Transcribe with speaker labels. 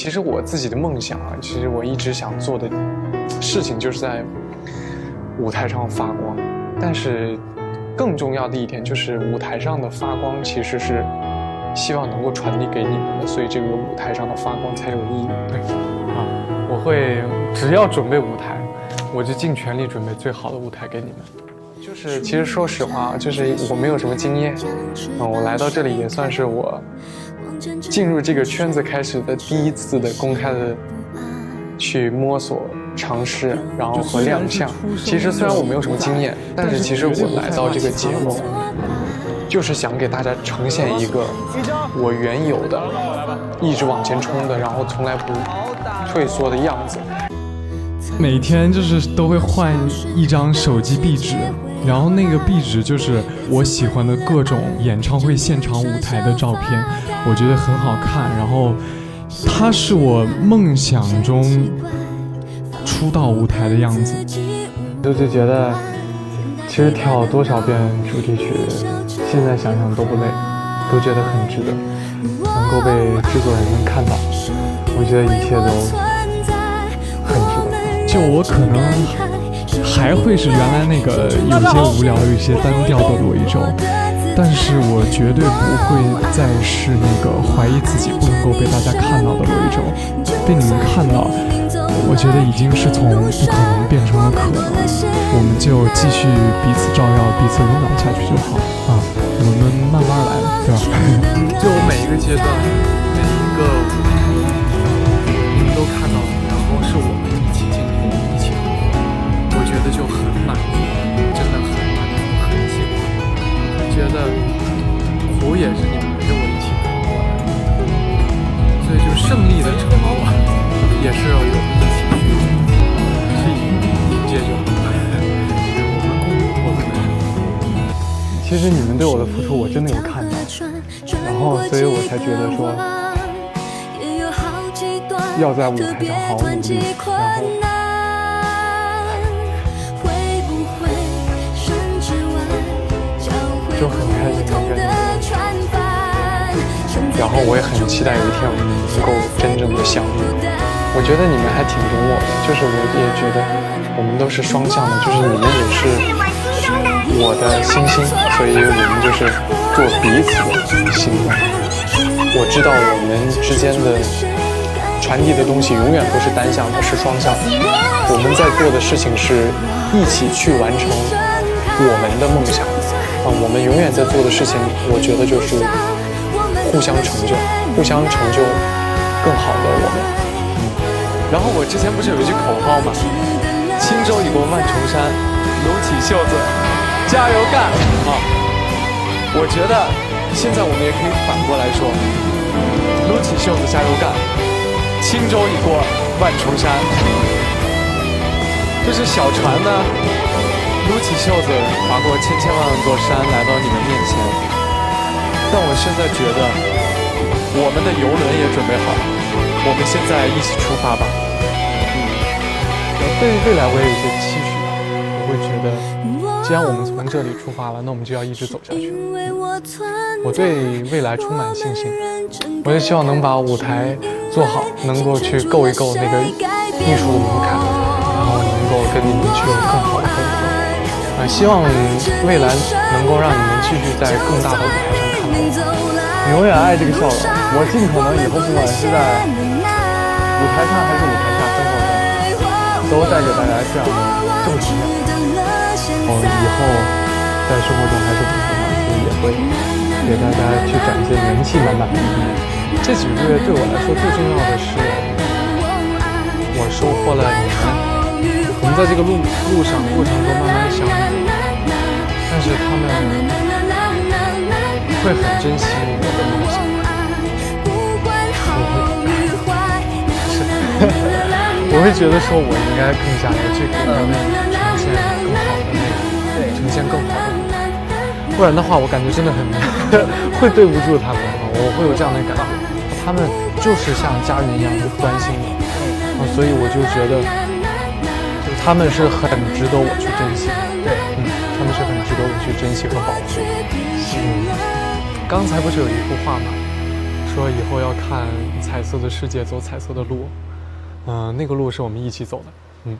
Speaker 1: 其实我自己的梦想啊，其实我一直想做的事情就是在舞台上发光。但是更重要的一点就是舞台上的发光其实是希望能够传递给你们的，所以这个舞台上的发光才有意义。对，啊，我会只要准备舞台，我就尽全力准备最好的舞台给你们。就是其实说实话，就是我没有什么经验，嗯，我来到这里也算是我。进入这个圈子开始的第一次的公开的去摸索尝试，然后和亮相。其实虽然我没有什么经验，但是其实我来到这个节目，就是想给大家呈现一个我原有的、一直往前冲的，然后从来不退缩的样子。
Speaker 2: 每天就是都会换一张手机壁纸。然后那个壁纸就是我喜欢的各种演唱会现场舞台的照片，我觉得很好看。然后，它是我梦想中出道舞台的样子。
Speaker 1: 就就觉得，其实跳多少遍主题曲，现在想想都不累，都觉得很值得。能够被制作人们看到，我觉得一切都很值得。
Speaker 2: 就我可能。还会是原来那个有些无聊、有些单调的罗一舟，但是我绝对不会再是那个怀疑自己不能够被大家看到的罗一舟。被你们看到，我觉得已经是从不可能变成了可能。我们就继续彼此照耀、彼此温暖下去就好啊！我们慢慢来，对吧？
Speaker 1: 就我每一个阶段，每一个也是你们陪我一起走过来，所以就胜利的承诺也是要我们一起去去迎接就好。我们共过的。其实你们对我的付出，我真的有看到，然后所以我才觉得说，要在舞台上好好努力，然后。就很开心能跟你们，然后我也很期待有一天我们能够真正的相遇。我觉得你们还挺懂我的，就是我也觉得我们都是双向的，就是你们也是我的星星，所以我们就是做彼此的星光。我知道我们之间的传递的东西永远不是单向的，是双向的。我们在做的事情是一起去完成我们的梦想。啊，我们永远在做的事情，我觉得就是互相成就，互相成就更好的我们。然后我之前不是有一句口号吗？轻舟已过万重山，撸起袖子，加油干！啊，我觉得现在我们也可以反过来说，撸起袖子加油干，轻舟已过万重山。就是小船呢。撸起袖子，划过千千万万座山，来到你们面前。但我现在觉得，我们的游轮也准备好了，我们现在一起出发吧。嗯，对未来我也有些期许，我会觉得，既然我们从这里出发了，那我们就要一直走下去。我对未来充满信心，我也希望能把舞台做好，能够去够一够那个艺术的门槛，然后能够跟你们去有更好的沟通。希望未来能够让你们继续在更大的舞台上。永远爱这个笑容。我尽可能以后不管是在舞台上还是舞台下，生活中都带给大家这样的正能量。哦，以后在生活中还是舞台上，其实也会给大家去展现人气满满的一面。这几个月对我来说最重要的是，我收获了你们。我们在这个路路上过程中慢慢相遇，但是他们会很珍惜我的梦想。我会，我会觉得说我应该更加的去给他们呈现更好的那个，呈现更好的，不然的话，我感觉真的很会对不住他们啊！我会有这样的感觉，他们就是像家人一样的关心我，啊所以我就觉得。就他们是很值得我去珍惜，
Speaker 3: 对，
Speaker 1: 嗯，他们是很值得我去珍惜和保护。嗯，刚才不是有一幅画吗？说以后要看彩色的世界，走彩色的路。嗯、那个路是我们一起走的。嗯。